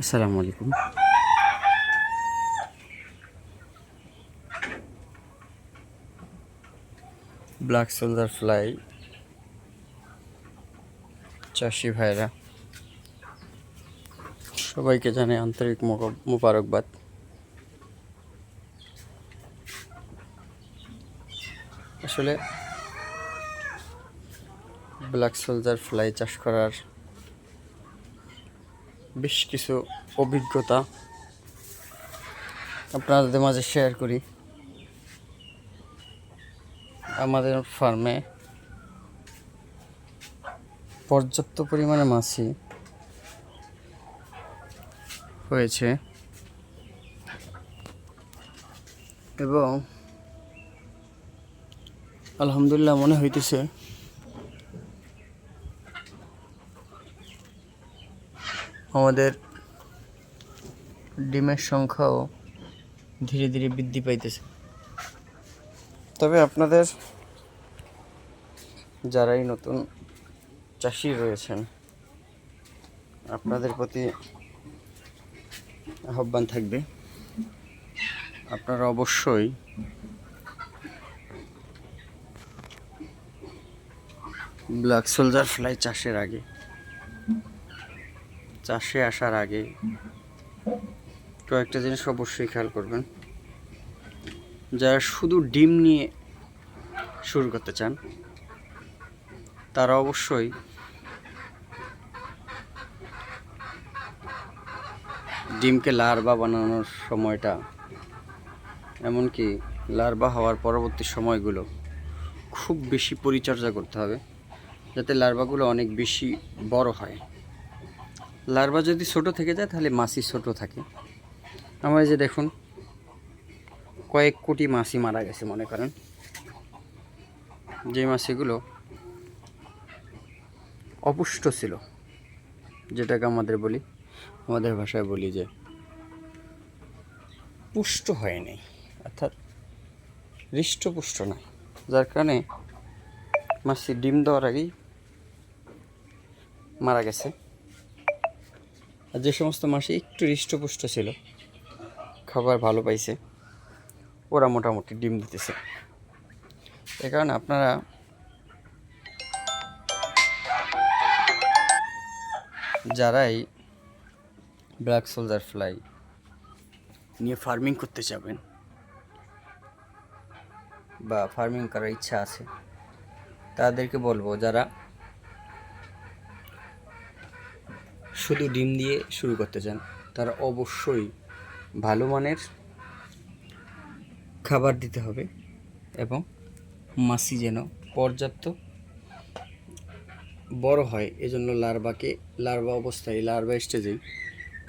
আসসালামু আলাইকুম। Black soldier fly চাষি ভাইরা। সবাইকে জানে আন্তরিক মোবারকবাদ। আসলে ব্ল্যাক সোলজার ফ্লাই চাষ করার বেশ কিছু অভিজ্ঞতা আপনাদের মাঝে শেয়ার করি। আমাদের ফার্মে পর্যাপ্ত পরিমাণে মাছি হয়েছে এবং আলহামদুলিল্লাহ মনে হইতেছে আমাদের ডিমের সংখ্যাও ধীরে ধীরে বৃদ্ধি পাইতেছে। তবে আপনাদের যারাই নতুন চাষি রয়েছেন, আপনাদের প্রতি আহ্বান থাকবে, আপনারা অবশ্যই ব্ল্যাক সোলজার ফ্লাই চাষের আগে চাষে আসার আগে কয়েকটা জিনিস অবশ্যই খেয়াল করবেন। যারা শুধু ডিম নিয়ে শুরু করতে চান, তারা অবশ্যই ডিমকে লার্ভা বানানোর সময়টা, এমনকি লার্ভা হওয়ার পরবর্তী সময়গুলো খুব বেশি পরিচর্যা করতে হবে, যাতে লার্ভাগুলো অনেক বেশি বড় হয়। লার্ভা যদি ছোট থেকে যায়, তাহলে মাছি ছোট থাকে। আমার যে দেখুন, কয়েক কোটি মাছি মারা গেছে, মনে করেন। যে মাছিগুলো অপুষ্ট ছিল, যেটাকে আমাদের বলি, আমাদের ভাষায় বলি যে পুষ্ট হয়নি অর্থাৎ হৃষ্টপুষ্ট নয় যার কারণে মাছি ডিম দেওয়ার আগেই মারা গেছে। আর যে সমস্ত মাসি একটু হৃষ্টপুষ্ট ছিল, খাবার ভালো পাইছে, ওরা মোটামুটি ডিম দিতেছে। এ কারণে আপনারা যারাই ব্ল্যাক সোলজার ফ্লাই নিয়ে ফার্মিং করতে যাবেন, বা ফার্মিং করার ইচ্ছা আছে, তাদেরকে বলব যারা শুধু ডিম দিয়ে শুরু করতে চান, তারা অবশ্যই ভালো মানের খাবার দিতে হবে এবং মাছি যেন পর্যাপ্ত বড় হয়, এজন্য লার্ভাকে, লার্ভা অবস্থায়, লার্ভা স্টেজেই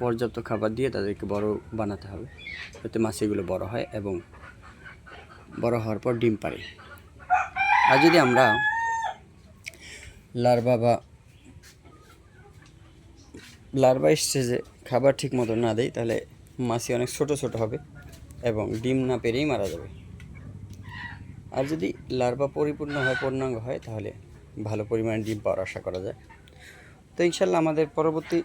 পর্যাপ্ত খাবার দিয়ে তাদেরকে বড় বানাতে হবে, যাতে মাছিগুলো বড় হয় এবং বড় হওয়ার পর ডিম পারে। আর যদি আমরা লার্ভা বা লার্ভা স্টেজে খাবার ঠিক মতো না দেই, তাহলে মাছি অনেক ছোট ছোট হবে এবং ডিম না পেরেই মারা যাবে। আর যদি লার্ভা পরিপূর্ণ হয়, পূর্ণাঙ্গ হয়, তাহলে ভালো পরিমাণে ডিম পাওয়ার আশা করা যায়। তো ইনশাল্লাহ আমাদের পরবর্তী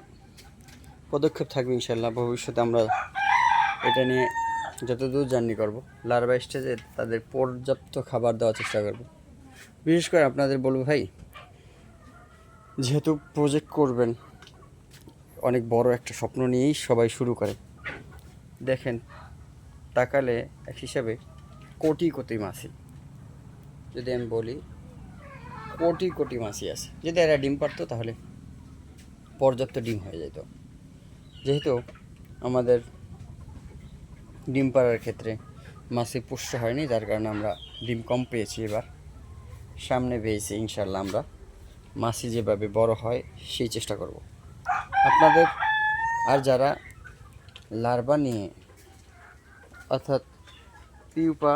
পদক্ষেপ থাকবে ইনশাল্লাহ। ভবিষ্যতে আমরা এটা নিয়ে যতদূর জার্নি করব, লার্ভা স্টেজে তাদের পর্যাপ্ত খাবার দেওয়ার চেষ্টা করব। বিশেষ করে আপনাদের বলব ভাই, যেহেতু প্রজেক্ট করবেন অনেক বড় একটা স্বপ্ন নিয়েই সবাই শুরু করে। দেখেন, তাকালে এক হিসাবে কোটি কোটি মাছি। যদি আমি বলি, কোটি কোটি মাছি আছে। যদি এরা ডিম পারতো তাহলে পর্যাপ্ত ডিম হয়ে যেত। যেহেতু আমাদের ডিম পাড়ার ক্ষেত্রে মাছি পুষ্ট হয়নি, যার কারণে আমরা ডিম কম পেয়েছি এবার। সামনে পেয়েছি ইনশাল্লাহ আমরা। মাছি যেভাবে বড় হয়, সেই চেষ্টা করব। আপনাদের আর যারা লার্ভা নিয়ে, অর্থাৎ পিউপা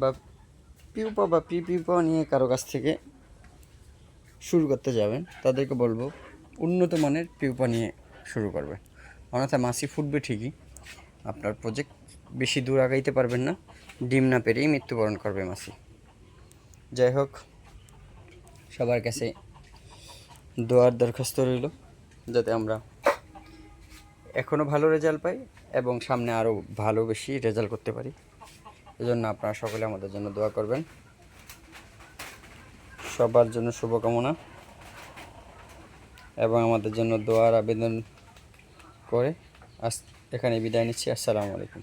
বা পিউপা বা পি পিউপা নিয়ে কারও কাছ থেকে শুরু করতে যাবেন, তাদেরকে বলব উন্নত মানের পিউপা নিয়ে শুরু করবেন। অন্যথা মাছি ফুটবে ঠিকই, আপনার প্রজেক্ট বেশি দূর আগাইতে পারবেন না, ডিম না পেরেই মৃত্যুবরণ করবে মাছি যাই হোক, সবার কাছে দোয়ার দরখাস্ত রইল। যাতে আমরা এখনও ভালো রেজাল্ট পাই এবং সামনে আরও ভালো বেশি রেজাল্ট করতে পারি। এজন্য আপনারা সকলে আমাদের জন্য দোয়া করবেন। সবার জন্য শুভকামনা এবং আমাদের জন্য দোয়ার আবেদন করে আস এখানে বিদায় নিচ্ছি। আসসালামু আলাইকুম।